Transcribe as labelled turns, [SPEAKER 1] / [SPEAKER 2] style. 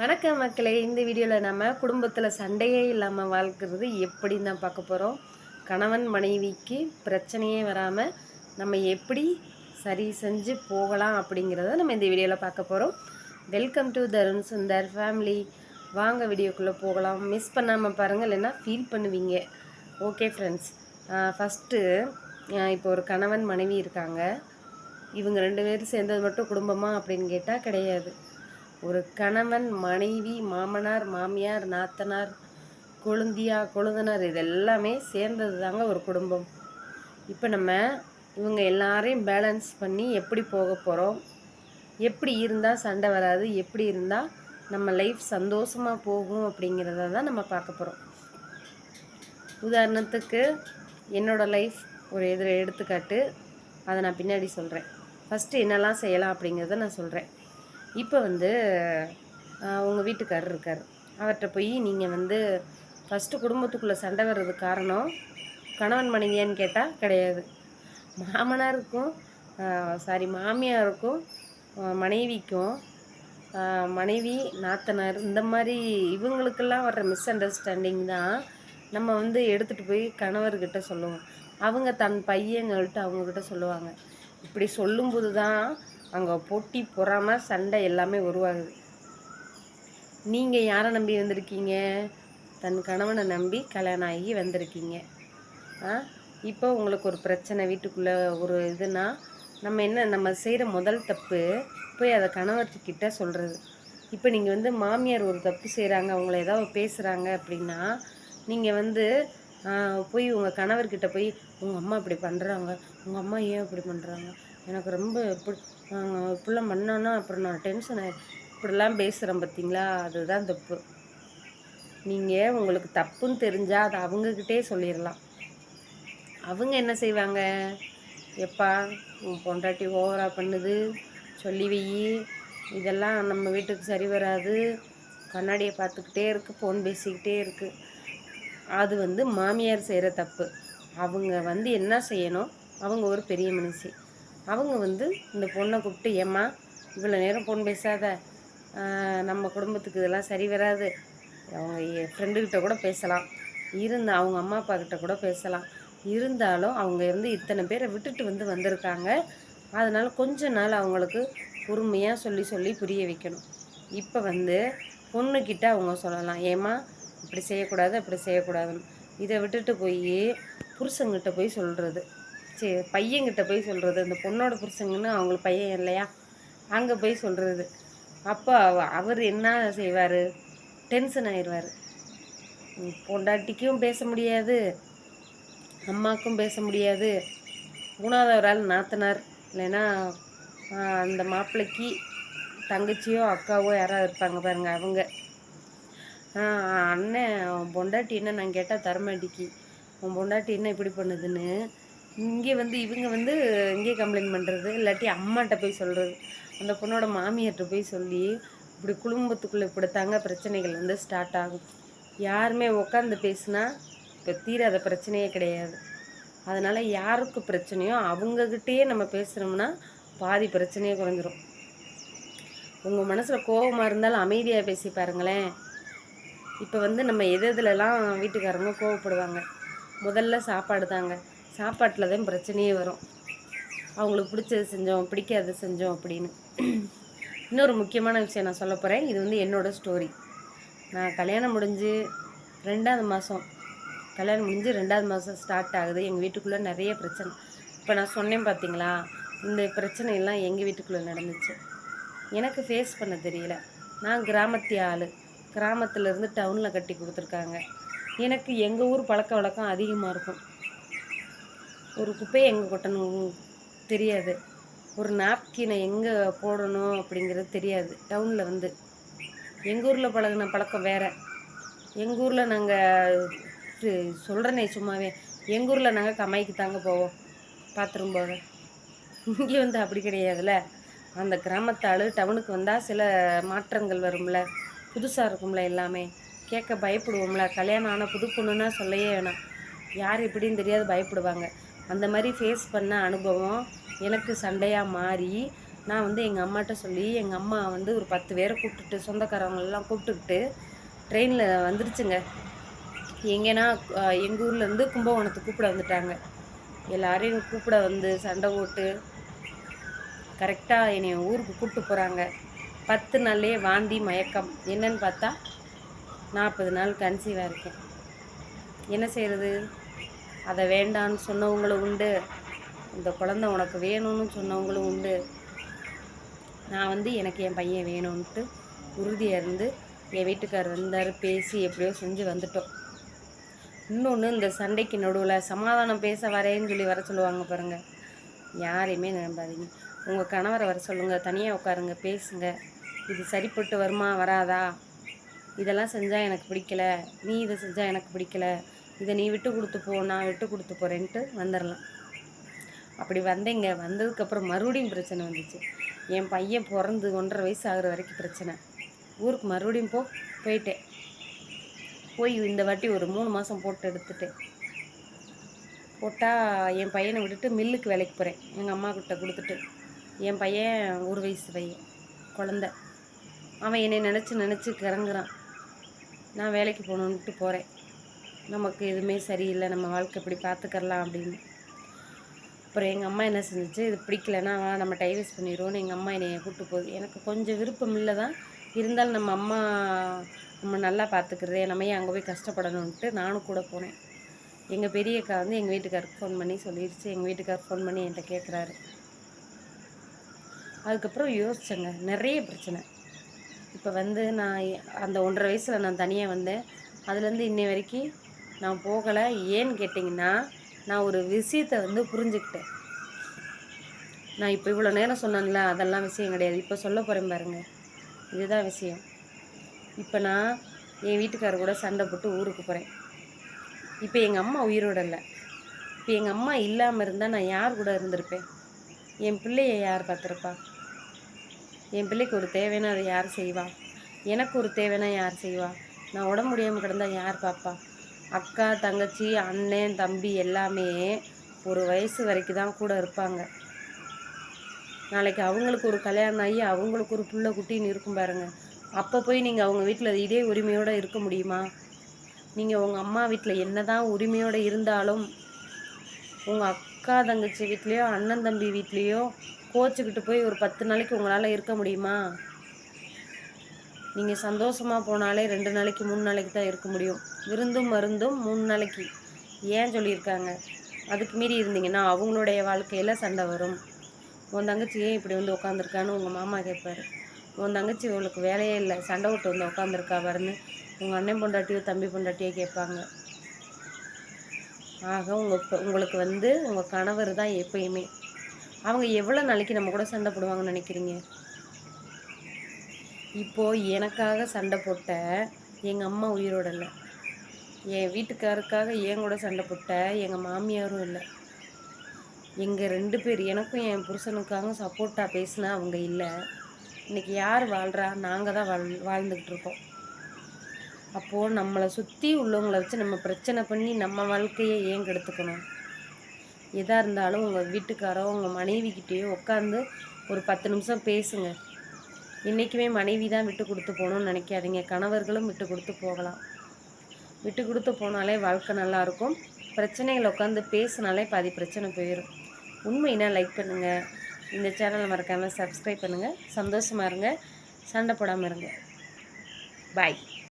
[SPEAKER 1] வணக்கம் மக்களே. இந்த வீடியோவில் நம்ம குடும்பத்தில் சண்டையே இல்லாமல் வாழ்க்கிறது எப்படின்னு தான் பார்க்க போகிறோம் கணவன் மனைவிக்கு பிரச்சனையே வராமல் நம்ம எப்படி சரி செஞ்சு போகலாம் அப்படிங்கிறத நம்ம இந்த வீடியோவில் பார்க்க போகிறோம் welcome to Tarun Sundar family வாங்க வீடியோக்குள்ளே போகலாம். மிஸ் பண்ணாமல் பாருங்கள் இல்லைன்னா ஃபீல் பண்ணுவீங்க. ஓகே ஃப்ரெண்ட்ஸ் ஃபஸ்ட்டு இப்போ ஒரு கணவன் மனைவி இருக்காங்க. இவங்க ரெண்டு பேரும் சேர்ந்தது மட்டும் குடும்பமா அப்படின்னு கேட்டால் கிடையாது. ஒரு கணவன் மனைவி மாமனார் மாமியார் நாத்தனார் கொழுந்தியா கொழுந்தனார் இது எல்லாமே சேர்ந்தது தாங்க ஒரு குடும்பம். இப்போ நம்ம இவங்க எல்லாரையும் பேலன்ஸ் பண்ணி எப்படி போக போகிறோம் எப்படி இருந்தால் சண்டை வராது? எப்படி இருந்தால் நம்ம லைஃப் சந்தோஷமாக போகும் அப்படிங்கிறத தான் நம்ம பார்க்க போகிறோம் உதாரணத்துக்கு என்னோட லைஃப் ஒரு எதிர எடுத்துக்காட்டு அதை நான் பின்னாடி சொல்கிறேன் ஃபஸ்ட்டு என்னெல்லாம் செய்யலாம் அப்படிங்கிறத நான் சொல்கிறேன் இப்போ வந்து உங்கள் வீட்டுக்காரர் இருக்கார். அவர்கிட்ட போய் நீங்கள் வந்து ஃபஸ்ட்டு குடும்பத்துக்குள்ளே சண்டை வர்றதுக்கு காரணம் கணவன் மனைவியான்னு கேட்டால் கிடையாது. மாமனாருக்கும் சாரி மாமியாருக்கும் மனைவிக்கும் மனைவி நாத்தனார் இந்த மாதிரி இவங்களுக்கெல்லாம் வர்ற மிஸ் அண்டர்ஸ்டாண்டிங் தான் நம்ம வந்து எடுத்துகிட்டு போய் கணவர்கிட்ட சொல்லுவோம். அவங்க தன் பையங்கள்ட்ட அவங்கக்கிட்ட சொல்லுவாங்க. இப்படி சொல்லும்போது தான் அங்கே போட்டி பொறாம சண்டை எல்லாமே உருவாகுது. நீங்கள் யாரை நம்பி வந்திருக்கீங்க? தன் கணவனை நம்பி கல்யாணம் ஆகி வந்திருக்கீங்க. ஆ? இப்போ உங்களுக்கு ஒரு பிரச்சனை வீட்டுக்குள்ளே ஒரு இதுனா நம்ம என்ன நம்ம செய்கிற முதல் தப்பு போய் அதை கணவர்கிட்ட சொல்கிறது இப்போ நீங்கள் வந்து மாமியார் ஒரு தப்பு செய்கிறாங்க அவங்கள ஏதாவது பேசுகிறாங்க அப்படின்னா நீங்கள் வந்து போய் உங்கள் கணவர்கிட்ட போய் உங்கள் அம்மா இப்படி பண்ணுறாங்க உங்கள் அம்மா ஏன் இப்படி பண்ணுறாங்க எனக்கு ரொம்ப இப்படி இப்படிலாம் பண்ணோன்னா அப்புறம் நான் டென்ஷன் ஆகி இப்படிலாம் பேசுகிறேன் பார்த்தீங்களா அதுதான் தப்பு. நீங்கள் உங்களுக்கு தப்புன்னு தெரிஞ்சால் அதை அவங்கக்கிட்டே சொல்லிடலாம் அவங்க என்ன செய்வாங்க? எப்பா உன் பொண்டாட்டி ஓவராக பண்ணுது. சொல்லி வை. இதெல்லாம் நம்ம வீட்டுக்கு சரி வராது. கண்ணாடியை பார்த்துக்கிட்டே இருக்குது ஃபோன் பேசிக்கிட்டே இருக்குது அது வந்து மாமியார் செய்கிற தப்பு. அவங்க வந்து என்ன செய்யணும்? அவங்க ஒரு பெரிய மனுஷி. அவங்க வந்து இந்த பொண்ணை கூப்பிட்டு ஏம்மா இவ்வளோ நேரம் பொண்ணு பேசாத. நம்ம குடும்பத்துக்கு இதெல்லாம் சரி வராது. அவங்க ஃப்ரெண்டுக்கிட்ட கூட பேசலாம். இருந்த அவங்க அம்மா அப்பா கிட்ட கூட பேசலாம். இருந்தாலும் அவங்க வந்து இத்தனை பேரை விட்டுட்டு வந்து வந்திருக்காங்க. அதனால் கொஞ்ச நாள் அவங்களுக்கு பொறுமையாக சொல்லி சொல்லி புரிய வைக்கணும். இப்போ வந்து பொண்ணுக்கிட்ட அவங்க சொல்லலாம். ஏம்மா இப்படி செய்யக்கூடாது அப்படி செய்யக்கூடாதுன்னு. இதை விட்டுட்டு போய் புருஷங்கிட்ட போய் சொல்கிறது சரி பையன்கிட்ட போய் சொல்கிறது அந்த பொண்ணோட புருஷங்கன்னு அவங்களுக்கு பையன் இல்லையா? அங்கே போய் சொல்கிறது அப்போ அவர் என்ன செய்வார்? டென்ஷன் ஆயிடுவார் பொண்டாட்டிக்கும் பேச முடியாது. அம்மாக்கும் பேச முடியாது. மூணாவது ஒரு ஆள் நாத்தனார். இல்லைன்னா அந்த மாப்பிள்ளைக்கு தங்கச்சியோ அக்காவோ யாராவது இருப்பாங்க பாருங்க அவங்க. அண்ணன் உன் பொண்டாட்டி என்ன நான் கேட்டால் தரமாட்டிக்கு. உன் பொண்டாட்டி என்ன இப்படி பண்ணுதுன்னு இங்கே வந்து இவங்க வந்து இங்கே கம்ப்ளைண்ட் பண்ணுறது இல்லாட்டி அம்மாட்ட போய் சொல்கிறது அந்த பொண்ணோட மாமியார்கிட்ட போய் சொல்லி இப்படி குடும்பத்துக்குள்ளே கொடுத்தாங்க பிரச்சனைகள் வந்து ஸ்டார்ட் ஆகும். யாருமே உட்காந்து பேசுனா இப்போ தீராத பிரச்சனையே கிடையாது. அதனால் யாருக்கு பிரச்சனையோ அவங்கக்கிட்டேயே நம்ம பேசுகிறோம்னா பாதி பிரச்சனையே குறைஞ்சிரும். உங்கள் மனசில் கோபமாக இருந்தாலும் அமைதியாக பேசி பாருங்களேன். இப்போ வந்து நம்ம எது எதுலலாம் வீட்டுக்காரங்க கோவப்படுவாங்க? முதல்ல சாப்பாடு தாங்க. சாப்பாட்டில் தான் பிரச்சனையே வரும். அவங்களுக்கு பிடிச்சது செஞ்சோம் பிடிக்காதது செஞ்சோம் அப்படின்னு. இன்னொரு முக்கியமான விஷயம் நான் சொல்ல போகிறேன் இது வந்து என்னோட ஸ்டோரி நான் கல்யாணம் முடிஞ்சு ரெண்டாவது மாதம் கல்யாணம் முடிஞ்சு ரெண்டாவது மாதம் ஸ்டார்ட் ஆகுது. எங்கள் வீட்டுக்குள்ளே நிறைய பிரச்சனை. இப்போ நான் சொன்னேன் பார்த்தீங்களா இந்த பிரச்சனையெல்லாம் எங்கள் வீட்டுக்குள்ளே நடந்துச்சு. எனக்கு ஃபேஸ் பண்ண தெரியல. நான் கிராமத்து ஆள். கிராமத்துலேருந்து டவுனில் கட்டி கொடுத்துருக்காங்க. எனக்கு எங்கள் ஊர் பழக்க வழக்கம் அதிகமாக இருக்கும். ஒரு குப்பையை எங்கே கொட்டணும் தெரியாது. ஒரு நாப்கினை எங்கே போடணும் அப்படிங்கிறது தெரியாது. டவுனில் வந்து. எங்கள் ஊரில் பழகின பழக்கம் வேறு. எங்கள் ஊரில் நாங்கள் சொல்கிறேனே சும்மாவே. எங்கள் ஊரில் நாங்கள் கமாய்க்கு தாங்க போவோம். பாத்ரூம் போக. இங்கே வந்து அப்படி கிடையாதுல்ல. அந்த கிராமத்து டவுனுக்கு வந்தால் சில மாற்றங்கள் வரும்ல. புதுசாக இருக்கும்ல எல்லாமே. கேட்க பயப்படுவோம்ல. கல்யாணம் ஆனால் புது பொண்ணுன்னா சொல்லவே வேணாம். யார் எப்படின்னு தெரியாது பயப்படுவாங்க. அந்த மாதிரி ஃபேஸ் பண்ண அனுபவம் எனக்கு சண்டையாக மாறி நான் வந்து எங்கள் அம்மாட்ட சொல்லி எங்கள் அம்மா வந்து ஒரு பத்து பேரை கூப்பிட்டுட்டு சொந்தக்காரவங்களெல்லாம் கூப்பிட்டுக்கிட்டு ட்ரெயினில் வந்துருச்சுங்க. எங்கேனா எங்கள் ஊர்லேருந்து கும்பகோணத்துக்கு கூப்பிட வந்துட்டாங்க. எல்லாரையும் கூப்பிட வந்து சண்டை போட்டு கரெக்டாக என்னை ஊருக்கு கூப்பிட்டு போகிறாங்க பத்து நாள்லேயே வாந்தி மயக்கம். என்னன்னு பார்த்தா நாற்பது நாள் கன்சீவாக இருக்கேன். என்ன செய்கிறது அதை வேண்டான்னு சொன்னவங்களும் உண்டு. இந்த குழந்த உனக்கு வேணும்னு சொன்னவங்களும் உண்டு. நான் வந்து எனக்கு என் பையன் வேணும்ன்ட்டு உறுதியாக இருந்து என் வீட்டுக்கார் வந்தார் பேசி எப்படியோ செஞ்சு வந்துட்டோம். இன்னொன்று இந்த சண்டைக்கு நடுவில் சமாதானம் பேச வரேன்னு சொல்லி வர சொல்லுவாங்க பாருங்கள் யாரையுமே நம்பாதீங்க. உங்கள் கணவரை வர சொல்லுங்கள் தனியாக உட்காருங்க பேசுங்க. இது சரிப்பட்டு வருமா வராதா? இதெல்லாம் செஞ்சால் எனக்கு பிடிக்கல. நீ இதை செஞ்சால் எனக்கு பிடிக்கல. இதை நீ விட்டு கொடுத்து போ நான் விட்டு கொடுத்து போகிறேன்ட்டு வந்துடலாம் அப்படி வந்தேங்க வந்ததுக்கப்புறம் மறுபடியும் பிரச்சனை வந்துச்சு. என் பையன் பிறந்து ஒன்றரை வயசு ஆகிற வரைக்கும் பிரச்சனை. ஊருக்கு மறுபடியும் போ போயிட்டேன். போய் இந்த வாட்டி ஒரு மூணு மாதம் போட்டு எடுத்துட்டேன். போட்டால் என் பையனை விட்டுட்டு மில்லுக்கு வேலைக்கு போகிறேன் எங்கள் அம்மா கிட்ட கொடுத்துட்டு. என் பையன் ஒரு வயசு பையன் குழந்த. அவன் என்னை நினச்சி நினச்சி கிறங்குறான். நான் வேலைக்கு போகணுன்ட்டு போகிறேன் நமக்கு எதுவுமே சரியில்லை நம்ம வாழ்க்கை இப்படி பார்த்துக்கலாம் அப்படின்னு. அப்புறம் எங்கள் அம்மா என்ன செஞ்சிச்சு? இது பிடிக்கலன்னா நம்ம டைவர்ஸ் பண்ணிடுவோன்னு எங்கள் அம்மா என்னை கூப்பிட்டு போகுது எனக்கு கொஞ்சம் விருப்பம் இல்லை தான் இருந்தாலும் நம்ம அம்மா நம்ம நல்லா பார்த்துக்கிறதே நம்ம ஏன் அங்கே போய் கஷ்டப்படணுன்ட்டு நானும் கூட போனேன். எங்கள் பெரியக்கா வந்து எங்கள் வீட்டுக்காருக்கு ஃபோன் பண்ணி சொல்லிடுச்சு எங்கள் வீட்டுக்கார் ஃபோன் பண்ணி என்கிட்ட கேட்குறாரு அதுக்கப்புறம் யோசிச்சேங்க நிறைய பிரச்சனை. இப்போ வந்து நான் அந்த ஒன்றரை வயசில் நான் தனியாக வந்தேன். அதுலேருந்து இன்னை வரைக்கும் நான் போகலை. ஏன்னு கேட்டிங்கன்னா நான் ஒரு விஷயத்தை வந்து புரிஞ்சுக்கிட்டேன். நான் இப்போ இவ்வளோ நேரம் சொன்னேன்ல அதெல்லாம் விஷயம் கிடையாது. இப்போ சொல்ல போகிறேன் பாருங்கள் இதுதான் விஷயம். இப்போ நான் என் வீட்டுக்காரர் கூட சண்டை போட்டு ஊருக்கு போகிறேன் இப்போ எங்கள் அம்மா உயிரோட இல்லை. இப்போ எங்கள் அம்மா இல்லாமல் இருந்தால் நான் யார் கூட இருந்திருப்பேன்? என் பிள்ளையை யார் பார்த்துருப்பா? என் பிள்ளைக்கு ஒரு தேவைன்னா அதை யார் செய்வா? எனக்கு ஒரு தேவைன்னா யார் செய்வா? நான் உடம்பு முடியாமல் கிடந்தா யார் பார்ப்பா? அக்கா தங்கச்சி அண்ணன் தம்பி எல்லாமே ஒரு வயசு வரைக்கும் தான் கூட இருப்பாங்க. நாளைக்கு அவங்களுக்கு ஒரு கல்யாணம் ஆகி அவங்களுக்கு ஒரு புள்ள குட்டின்னு இருக்கும் பாருங்க. அப்போ போய் நீங்கள் அவங்க வீட்டில் இதே உரிமையோடு இருக்க முடியுமா? நீங்கள் உங்கள் அம்மா வீட்டில் என்ன தான் உரிமையோடு இருந்தாலும் உங்கள் அக்கா தங்கச்சி வீட்லேயோ அண்ணன் தம்பி வீட்லேயோ கோச்சிக்கிட்டு போய் ஒரு பத்து நாளைக்கு உங்களால் இருக்க முடியுமா? நீங்கள் சந்தோஷமாக போனாலே ரெண்டு நாளைக்கு மூணு நாளைக்கு தான் இருக்க முடியும். விருந்தும் மருந்தும் மூணு நாளைக்கு. ஏன் சொல்லியிருக்காங்க? அதுக்கு மீறி இருந்தீங்கன்னா அவங்களுடைய வாழ்க்கையில் சண்டை வரும். உன் தங்கச்சி ஏன் இப்படி வந்து உட்காந்துருக்கான்னு உங்கள் மாமா கேட்பாரு உன் தங்கச்சி உங்களுக்கு வேலையே இல்லை சண்டை விட்டு வந்து உட்காந்துருக்கா பாருன்னு உங்கள் அண்ணன் பொண்டாட்டியோ தம்பி பொண்டாட்டியோ கேட்பாங்க ஆக உங்கள் உங்களுக்கு வந்து உங்கள் கணவர் தான் எப்பயுமே. அவங்க எவ்வளோ நாளைக்கு நம்ம கூட சண்டை போடுவாங்கன்னு நினைக்கிறீங்க? இப்போது எனக்காக சண்டை போட்ட எங்கள் அம்மா உயிரோட இல்லை. என் வீட்டுக்காருக்காக என் கூட சண்டை போட்ட? எங்கள் மாமியாரும் இல்லை. எங்கள் ரெண்டு பேர் எனக்கும் என் புருஷனுக்காக சப்போர்ட்டாக பேசினா அவங்க இல்லை. இன்றைக்கி யார் வாழ்கிறா நாங்கள் தான் வாழ் வாழ்ந்துக்கிட்டு இருக்கோம். அப்போது நம்மளை சுற்றி உள்ளவங்கள வச்சு நம்ம பிரச்சனை பண்ணி நம்ம வாழ்க்கையை ஏன் கெடுத்துக்கணும்? எதாக இருந்தாலும் உங்கள் வீட்டுக்காரோ உங்கள் மனைவிக்கிட்டேயோ உட்காந்து ஒரு பத்து நிமிஷம் பேசுங்க. என்றைக்குமே மனைவி தான் விட்டு கொடுத்து போகணும்னு நினைக்காதீங்க. கணவர்களும் விட்டு கொடுத்து போகலாம். விட்டு கொடுத்து போனாலே வாழ்க்கை நல்லாயிருக்கும். பிரச்சனைகள் உட்காந்து பேசினாலே பாதி பிரச்சனை போயிடும் உண்மைனா லைக் பண்ணுங்கள் இந்த சேனலை மறக்காமல் சப்ஸ்கிரைப் பண்ணுங்கள் சந்தோஷமாக இருங்க. சண்டை போடாமல் இருங்க. பாய்